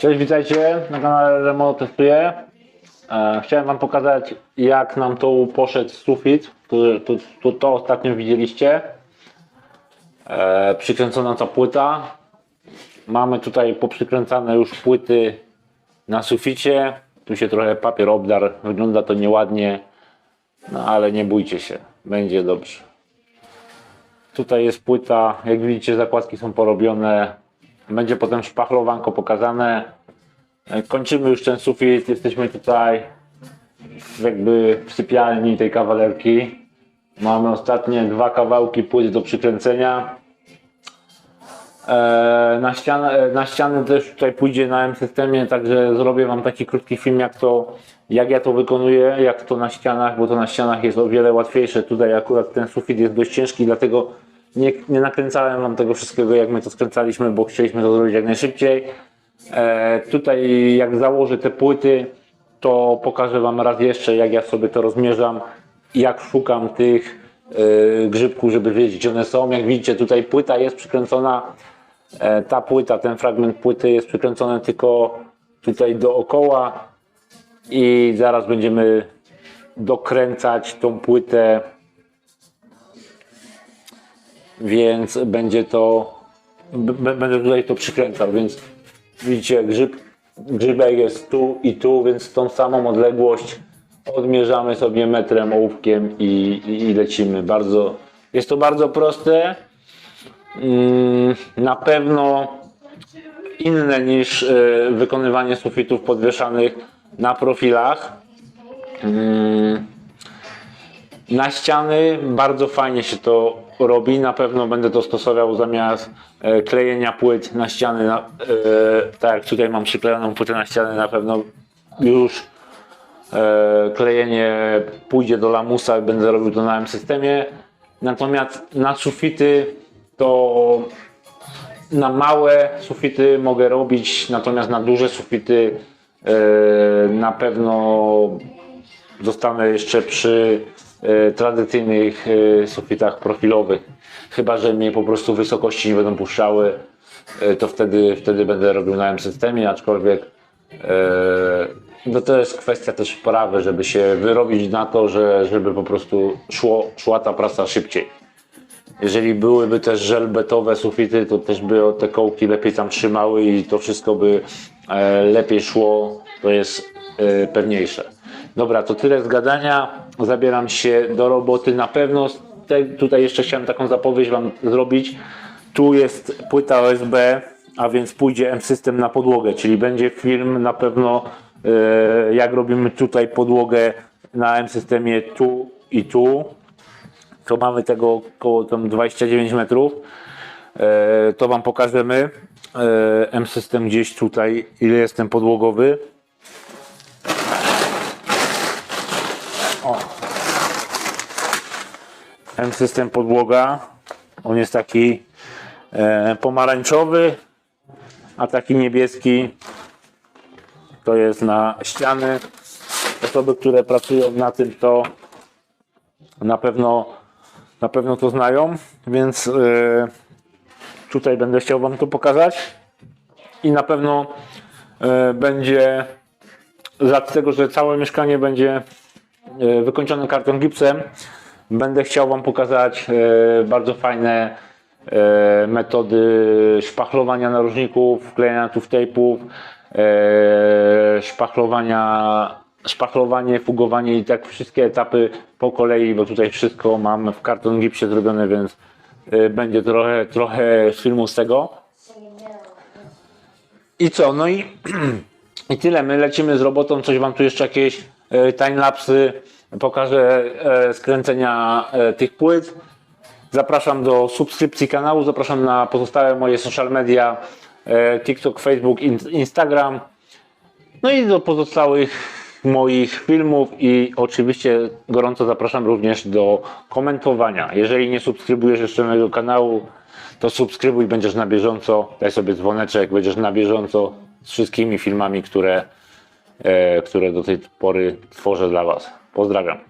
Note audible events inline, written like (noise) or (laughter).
Cześć, witajcie na kanale Remo Testuję. E, chciałem Wam pokazać jak nam tu poszedł sufit, który to ostatnio widzieliście. E, przykręcona ta płyta. Mamy tutaj poprzykręcane już płyty na suficie. Tu się trochę papier obdarł, wygląda to nieładnie, no ale nie bójcie się, będzie dobrze. Tutaj jest płyta, jak widzicie zakładki są porobione. Będzie potem szpachlowanko pokazane. E, Kończymy już ten sufit, jesteśmy tutaj jakby w sypialni tej kawalerki. Mamy ostatnie dwa kawałki płyt do przykręcenia. E, Na ścianę, e, na ścianę też tutaj pójdzie na M-systemie, także zrobię Wam taki krótki film, jak to, jak ja to wykonuję, jak to na ścianach, bo to na ścianach jest o wiele łatwiejsze. Tutaj akurat ten sufit jest dość ciężki, dlatego nie, nie nakręcałem Wam tego wszystkiego, jak my to skręcaliśmy, bo chcieliśmy to zrobić jak najszybciej. E, tutaj jak założę te płyty, to pokażę Wam raz jeszcze, jak ja sobie to rozmierzam jak szukam tych e, grzybków, żeby wiedzieć, gdzie one są. Jak widzicie, tutaj płyta jest przykręcona. E, ta płyta, ten fragment płyty jest przykręcony tylko tutaj dookoła i zaraz będziemy dokręcać tą płytę, więc będzie to, będę tutaj to przykręcał, więc widzicie, grzyb, grzybek jest tu i tu, więc tą samą odległość odmierzamy sobie metrem, ołówkiem i, i, i lecimy. Bardzo, jest to bardzo proste. Mm, na pewno inne niż e, wykonywanie sufitów podwieszanych na profilach. Mm, na ściany bardzo fajnie się to robi. Na pewno będę to stosował zamiast e, klejenia płyt na ściany. Na, e, tak jak tutaj mam przyklejoną płytę na ściany, na pewno już e, klejenie pójdzie do lamusa, będę robił to na M-systemie. Natomiast na sufity to na małe sufity mogę robić, natomiast na duże sufity e, na pewno zostanę jeszcze przy tradycyjnych e, sufitach profilowych. Chyba, że mnie po prostu wysokości nie będą puszczały, e, to wtedy, wtedy będę robił na M-systemie, aczkolwiek e, no to jest kwestia też wprawy, żeby się wyrobić na to, że, żeby po prostu szło, szła ta praca szybciej. Jeżeli byłyby też żelbetowe sufity, to też by te kołki lepiej tam trzymały i to wszystko by e, lepiej szło, to jest e, pewniejsze. Dobra, to tyle z gadania. Zabieram się do roboty. Na pewno te, tutaj jeszcze chciałem taką zapowiedź Wam zrobić. Tu jest płyta OSB, a więc pójdzie M-System na podłogę, czyli będzie film na pewno e, jak robimy tutaj podłogę na M-Systemie tu i tu to mamy tego około tam 29 metrów. E, to Wam pokażemy. E, M-System gdzieś tutaj, ile jest ten podłogowy. M-System podłoga. On jest taki e, pomarańczowy, a taki niebieski to jest na ściany. Osoby, które pracują na tym, to na pewno na pewno to znają, więc yy, tutaj będę chciał Wam to pokazać i na pewno yy, będzie z tego, że całe mieszkanie będzie yy, wykończone karton gipsem, będę chciał Wam pokazać yy, bardzo fajne yy, metody szpachlowania narożników, wklejania tu tape'ów, yy, szpachlowania szpachlowanie, fugowanie i tak wszystkie etapy po kolei, bo tutaj wszystko mam w karton gipsie zrobione, więc będzie trochę, trochę filmu z tego. I co? No i, (clears throat) i tyle. My lecimy z robotą, coś wam tu jeszcze jakieś timelapsy pokażę e, skręcenia e, tych płyt. Zapraszam do subskrypcji kanału, zapraszam na pozostałe moje social media e, TikTok, Facebook, in- Instagram. No i do pozostałych moich filmów i oczywiście gorąco zapraszam również do komentowania. Jeżeli nie subskrybujesz jeszcze mojego kanału, to subskrybuj, będziesz na bieżąco, daj sobie dzwoneczek, będziesz na bieżąco z wszystkimi filmami, które, które do tej pory tworzę dla Was. Pozdrawiam.